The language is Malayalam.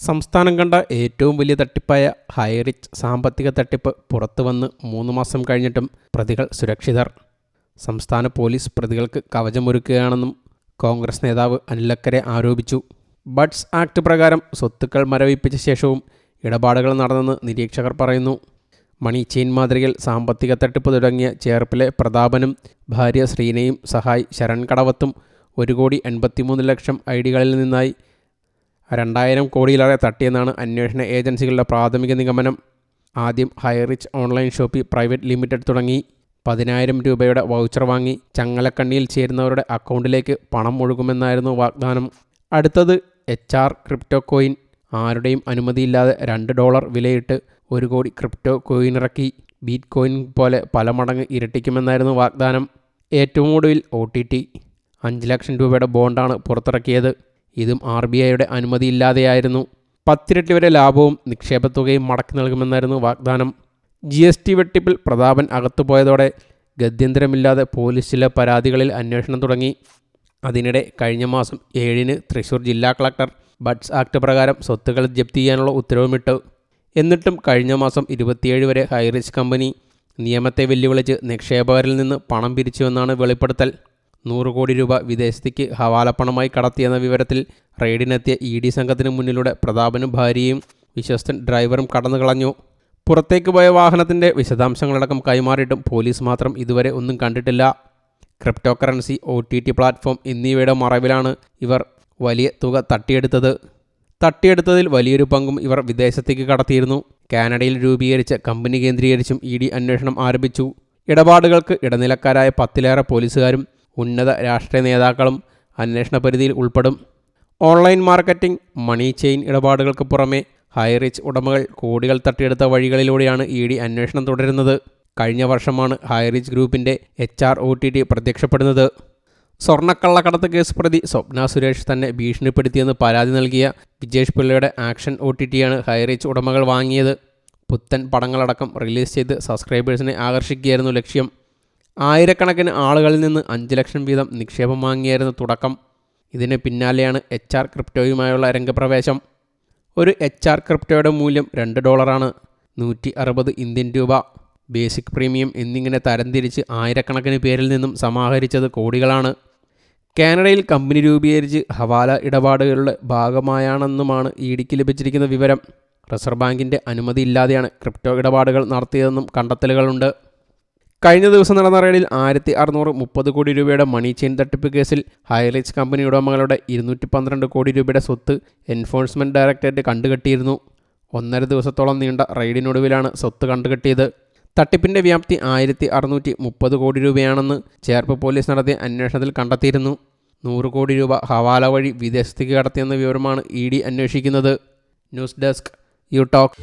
സംസ്ഥാനം കണ്ട ഏറ്റവും വലിയ തട്ടിപ്പായ ഹൈറിച്ച് സാമ്പത്തിക തട്ടിപ്പ് പുറത്തു വന്ന് മൂന്ന് മാസം കഴിഞ്ഞിട്ടും പ്രതികൾ സുരക്ഷിതർ. സംസ്ഥാന പോലീസ് പ്രതികൾക്ക് കവചമൊരുക്കുകയാണെന്നും കോൺഗ്രസ് നേതാവ് അനിലക്കരെ ആരോപിച്ചു. ബഡ്സ് ആക്ട് പ്രകാരം സ്വത്തുക്കൾ മരവിപ്പിച്ച ശേഷവും ഇടപാടുകൾ നടന്നെന്ന് നിരീക്ഷകർ പറയുന്നു. മണി ചെയിൻ മാതൃകയിൽ സാമ്പത്തിക തട്ടിപ്പ് തുടങ്ങിയ ചേർപ്പിലെ പ്രതാപനും ഭാര്യ ശ്രീനയും സഹായി ശരൺ കടവത്തും ഒരു കോടി എൺപത്തിമൂന്ന് ലക്ഷം ഐ ഡികളിൽ നിന്നായി രണ്ടായിരം കോടിയിലേറെ തട്ടിയെന്നാണ് അന്വേഷണ ഏജൻസികളുടെ പ്രാഥമിക നിഗമനം. ആദ്യം Highrich online shoppe private limited തുടങ്ങി. പതിനായിരം രൂപയുടെ വൗച്ചർ വാങ്ങി. ചങ്ങലക്കണ്ണിയിൽ ചേരുന്നവരുടെ അക്കൗണ്ടിലേക്ക് പണം ഒഴുകുമെന്നായിരുന്നു വാഗ്ദാനം. അടുത്തത് എച്ച് ആർ ക്രിപ്റ്റോ കോയിൻ. ആരുടെയും അനുമതിയില്ലാതെ രണ്ട് ഡോളർ വിലയിട്ട് ഒരു കോടി ക്രിപ്റ്റോ കോയിൻ ഇറക്കി. ബീറ്റ് കോയിൻ പോലെ പല മടങ്ങ് ഇരട്ടിക്കുമെന്നായിരുന്നു വാഗ്ദാനം. ഏറ്റവും ഒടുവിൽ ഒ ടി ടി. അഞ്ച് ലക്ഷം രൂപയുടെ ബോണ്ടാണ് പുറത്തിറക്കിയത്. ഇതും ആർ ബി ഐയുടെ അനുമതിയില്ലാതെയായിരുന്നു. പത്തിരട്ടി വരെ ലാഭവും നിക്ഷേപത്തുകയും മടക്കി നൽകുമെന്നായിരുന്നു വാഗ്ദാനം. ജി എസ് ടി വെട്ടിപ്പിൽ പ്രതാപൻ അകത്തുപോയതോടെ ഗത്യന്തരമില്ലാതെ പോലീസ് ചില പരാതികളിൽ അന്വേഷണം തുടങ്ങി. അതിനിടെ കഴിഞ്ഞ മാസം ഏഴിന് തൃശൂർ ജില്ലാ കളക്ടർ ബഡ്സ് ആക്ട് പ്രകാരം സ്വത്തുക്കൾ ജപ്തി ചെയ്യാനുള്ള ഉത്തരവുമിട്ടു. എന്നിട്ടും കഴിഞ്ഞ മാസം ഇരുപത്തിയേഴ് വരെ ഹൈറിച്ച് കമ്പനി നിയമത്തെ വെല്ലുവിളിച്ച് നിക്ഷേപകരിൽ നിന്ന് പണം പിരിച്ചുവെന്നാണ് വെളിപ്പെടുത്തൽ. നൂറ് കോടി രൂപ വിദേശത്തേക്ക് ഹവാലപ്പണമായി കടത്തിയെന്ന വിവരത്തിൽ റെയ്ഡിനെത്തിയ ഇ ഡി സംഘത്തിന് മുന്നിലൂടെ പ്രതാപനും ഭാര്യയും വിശ്വസ്തൻ ഡ്രൈവറും കടന്നു കളഞ്ഞു. പുറത്തേക്ക് പോയ വാഹനത്തിന്റെ വിശദാംശങ്ങളടക്കം കൈമാറിയിട്ടും പോലീസ് മാത്രം ഇതുവരെ ഒന്നും കണ്ടിട്ടില്ല. Crypto currency O T T platform എന്നിവയുടെ മറവിലാണ് ഇവർ വലിയ തുക തട്ടിയെടുത്തത്. തട്ടിയെടുത്തതിൽ വലിയൊരു പങ്കും ഇവർ വിദേശത്തേക്ക് കടത്തിയിരുന്നു. കാനഡയിൽ രൂപീകരിച്ച കമ്പനി കേന്ദ്രീകരിച്ചും ഇ ഡി അന്വേഷണം ആരംഭിച്ചു. ഇടപാടുകൾക്ക് ഇടനിലക്കാരായ പത്തിലേറെ പോലീസുകാരും ഉന്നത രാഷ്ട്രീയ നേതാക്കളും അന്വേഷണ പരിധിയിൽ ഉൾപ്പെടും. ഓൺലൈൻ മാർക്കറ്റിംഗ് മണി ചെയിൻ ഇടപാടുകൾക്ക് പുറമെ ഹൈറിച്ച് ഉടമകൾ കോടികൾ തട്ടിയെടുത്ത വഴികളിലൂടെയാണ് ഇ ഡി അന്വേഷണം തുടരുന്നത്. കഴിഞ്ഞ വർഷമാണ് ഹൈറിച്ച് ഗ്രൂപ്പിന്റെ H R O T T പ്രത്യക്ഷപ്പെടുന്നത്. സ്വർണക്കള്ളക്കടത്ത് കേസ് പ്രതി സ്വപ്ന സുരേഷ് തന്നെ ഭീഷണിപ്പെടുത്തിയെന്ന് പരാതി നൽകിയ വിജേഷ് പിള്ളയുടെ ആക്ഷൻ ഒ ടി ടിയാണ് ഹൈറിച്ച് ഉടമകൾ വാങ്ങിയത്. പുത്തൻ പടങ്ങളടക്കം റിലീസ് ചെയ്ത് സബ്സ്ക്രൈബേഴ്സിനെ ആകർഷിക്കുകയായിരുന്നു ലക്ഷ്യം. ആയിരക്കണക്കിന് ആളുകളിൽ നിന്ന് അഞ്ച് ലക്ഷം വീതം നിക്ഷേപം വാങ്ങിയായിരുന്നു തുടക്കം. ഇതിന് പിന്നാലെയാണ് എച്ച് ആർ ക്രിപ്റ്റോയുമായുള്ള രംഗപ്രവേശം. ഒരു എച്ച് ആർ ക്രിപ്റ്റോയുടെ മൂല്യം രണ്ട് ഡോളറാണ്. നൂറ്റി അറുപത് ഇന്ത്യൻ രൂപ. ബേസിക് പ്രീമിയം എന്നിങ്ങനെ തരംതിരിച്ച് ആയിരക്കണക്കിന് പേരിൽ നിന്നും സമാഹരിച്ചത് കോടികളാണ്. കാനഡയിൽ കമ്പനി രൂപീകരിച്ച് ഹവാല ഇടപാടുകളുടെ ഭാഗമായാണെന്നുമാണ് ഇ ഡിക്ക് ലഭിച്ചിരിക്കുന്ന വിവരം. റിസർവ് ബാങ്കിന്റെ അനുമതിയില്ലാതെയാണ് ക്രിപ്റ്റോ ഇടപാടുകൾ നടത്തിയതെന്നും കണ്ടെത്തലുകളുണ്ട്. കഴിഞ്ഞ ദിവസം നടന്ന റെയ്ഡിൽ ആയിരത്തി അറുന്നൂറ് മുപ്പത് കോടി രൂപയുടെ മണി ചെയിൻ തട്ടിപ്പ് കേസിൽ ഹൈലൈറ്റ്സ് കമ്പനി ഉടമകളുടെ ഇരുന്നൂറ്റി പന്ത്രണ്ട് കോടി രൂപയുടെ സ്വത്ത് എൻഫോഴ്സ്മെന്റ് ഡയറക്ടറേറ്റ് കണ്ടുകെട്ടിയിരുന്നു. ഒന്നര ദിവസത്തോളം നീണ്ട റെയ്ഡിനൊടുവിലാണ് സ്വത്ത് കണ്ടുകെട്ടിയത്. തട്ടിപ്പിന്റെ വ്യാപ്തി ആയിരത്തി അറുന്നൂറ്റി മുപ്പത് കോടി രൂപയാണെന്ന് ചേർപ്പ് പോലീസ് നടത്തിയ അന്വേഷണത്തിൽ കണ്ടെത്തിയിരുന്നു. നൂറ് കോടി രൂപ ഹവാല വഴി വിദേശത്തേക്ക് കടത്തിയെന്ന വിവരമാണ് ഇ ഡി അന്വേഷിക്കുന്നത്. News desk U talk.